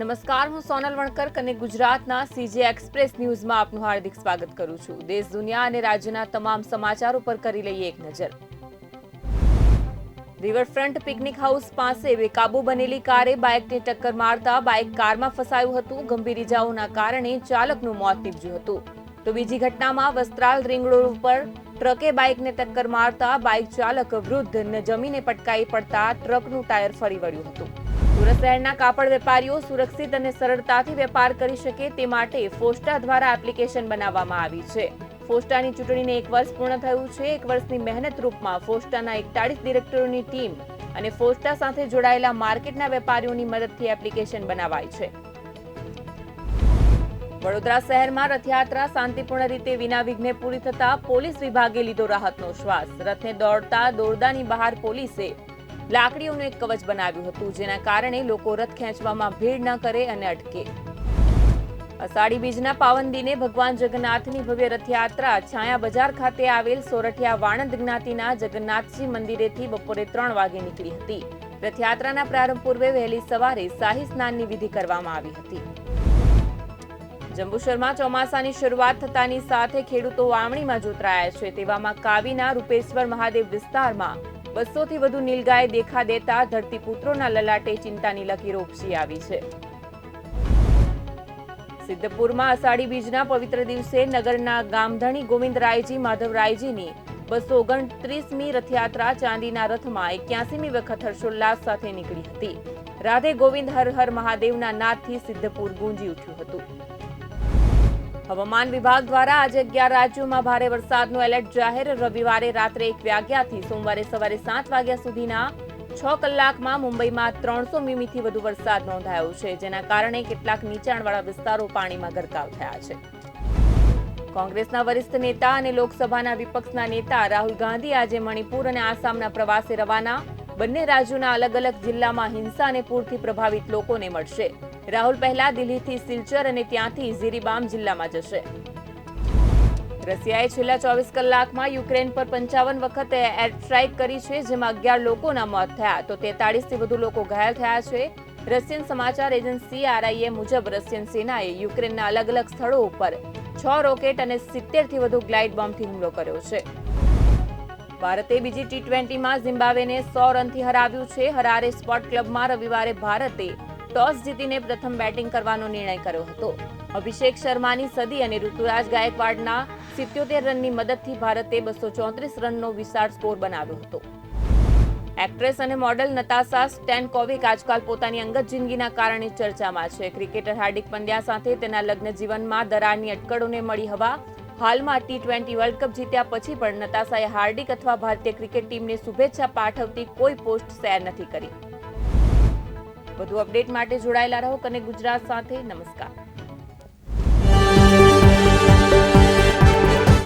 નમસ્કાર, હું સોનલ વણકર અને ગુજરાતના સીજે એક્સપ્રેસ ન્યૂઝમાં આપનું હાર્દિક સ્વાગત કરું છું. દેશ, દુનિયા અને રાજ્યના તમામ સમાચારો પર કરી લઈએ એક નજર. રિવરફ્રન્ટ પિકનિક હાઉસ પાસે બેકાબુ બનેલી કારે બાઇકને ટક્કર મારતા બાઇક કારમાં ફસાયું હતું. ગંભીર ઇજાઓના કારણે ચાલકનું મોત નીપજ્યું હતું. તો બીજી ઘટનામાં વસ્ત્રાલ રિંગ રોડ ઉપર ટ્રકે બાઇકને ટક્કર મારતા બાઇક ચાલક વૃદ્ધ જમીને પટકાઈ પડતા ટ્રકનું ટાયર ફરી વળ્યું હતું. સુરત શહેરના કાપડ વેપારીઓ સુરક્ષિત અને સરળતાથી વેપાર કરી શકે તે માટે ફોસ્ટા દ્વારા એપ્લિકેશન બનાવવામાં આવી છે. ફોસ્ટાની ચૂંટણીને એક વર્ષ પૂર્ણ થયું છે. એક વર્ષની મહેનત રૂપમાં ફોસ્ટાના એકતાળીસ ડિરેક્ટરોની ટીમ અને ફોસ્ટા સાથે જોડાયેલા માર્કેટના વેપારીઓની મદદથી એપ્લિકેશન બનાવાય છે. વડોદરા શહેરમાં રથયાત્રા શાંતિપૂર્ણ રીતે વિના વિઘ્ને પૂરી થતા પોલીસ વિભાગે લીધો રાહતનો શ્વાસ. રથને દોડતા દોરદાની બહાર પોલીસે લાકડીઓનું એક કવચ બનાવ્યું હતું, જેના કારણે લોકો રથ ખેંચવામાં ભીડ ન કરે અને અટકે. અષાઢી બીજના પાવન દિને ભગવાન જગન્નાથની ભવ્ય રથયાત્રા છાયા બજાર ખાતે આવેલ સોરઠિયા વાણંદ જ્ઞાતિના જગન્નાથજી મંદિરેથી બપોરે ત્રણ વાગે નીકળી હતી. રથયાત્રાના પ્રારંભ પૂર્વે વહેલી સવારે શાહી સ્નાનની વિધિ કરવામાં આવી હતી. જંબુસરમાં ચોમાસાની શરૂઆત થતાની સાથે ખેડૂતો વાવણીમાં જોતરાયા છે, તેવામાં કાવીના, રૂપેશ્વર, મહાદેવ વિસ્તારમાં બસોથી વધુ નીલગાય દેખા દેતા ધરતીપુત્રોના લલાટે ચિંતાની લકીરો ઉપસી આવી છે. સિદ્ધપુરમાં અષાઢી બીજના પવિત્ર દિવસે નગરના ગામધણી ગોવિંદરાયજી, માધવરાયજીની બસો ઓગણત્રીસમી રથયાત્રા ચાંદીના રથમાં એક્યાસીમી વખત હર્ષોલ્લાસ સાથે નીકળી હતી. રાધે ગોવિંદ હર હર મહાદેવના નાદથી સિદ્ધપુર ગુંજી ઉઠ્યું હતું. હવામાન વિભાગ દ્વારા આજે અગિયાર રાજ્યોમાં ભારે વરસાદનું એલર્ટ જાહેર. રવિવારે રાત્રે એક વાગ્યાથી સોમવારે સવારે સાત વાગ્યા સુધીના છ કલાકમાં મુંબઈમાં ત્રણસો મીમીથી વધુ વરસાદ નોંધાયો છે, જેના કારણે કેટલાક નીચાણવાળા વિસ્તારો પાણીમાં ગરકાવ થયા છે. કોંગ્રેસના વરિષ્ઠ નેતા અને લોકસભાના વિપક્ષના નેતા રાહુલ ગાંધી આજે મણિપુર અને આસામના પ્રવાસે રવાના. બંને રાજ્યોના અલગ અલગ જિલ્લામાં હિંસા અને પૂરથી પ્રભાવિત લોકોને મળશે. રાહુલ પહેલા દિલ્હીથી સિલચર અને ત્યાંથી ઝીરીબામ જિલ્લામાં જશે. રશિયાએ છેલ્લા ચોવીસ કલાકમાં યુક્રેન પર પંચાવન વખત એર સ્ટ્રાઇક કરી છે, જેમાં અગિયાર લોકોના મોત થયા. તો તેતાળીસથી વધુ લોકો ઘાયલ થયા છે. રશિયન સમાચાર એજન્સી આરઆઈએ મુજબ રશિયન સેનાએ યુક્રેનના અલગ અલગ સ્થળો ઉપર છ રોકેટ અને સિત્તેરથી વધુ ગ્લાઇડ બોમ્બથી હુમલો કર્યો છે. ભારતે બીજી ટી ટ્વેન્ટીમાં ઝિમ્બાબ્વેને સો રનથી હરાવ્યું છે. હરારે સ્પોર્ટ ક્લબમાં રવિવારે ભારતે ટોસ જીતીને પ્રથમ બેટિંગ કરવાનો નિર્ણય કર્યો હતો. અભિષેક શર્માની સદી અને ઋતુરાજ ગાયકવાડના સિત્યોતેર રનની મદદથી ભારતે બસો ચોત્રીસ રનનો વિશાળ સ્કોર બનાવ્યો હતો. એક્ટ્રેસ અને મોડેલ નતાશા સ્ટેનકોવિક આજકાલ પોતાની અંગત જિંદગીના કારણે ચર્ચામાં છે. ક્રિકેટર હાર્દિક પંડ્યા સાથે તેના લગ્ન જીવનમાં દરારની અટકળોને મળી હવા હાલમાં ટી ટ્વેન્ટી વર્લ્ડ કપ જીત્યા પછી પણ નતાશાએ હાર્દિક અથવા ભારતીય ક્રિકેટ ટીમને શુભેચ્છા પાઠવતી કોઈ પોસ્ટ શેર નથી કરી. વધુ અપડેટ માટે જોડાયેલા રહો કને ગુજરાત સાથે. નમસ્કાર.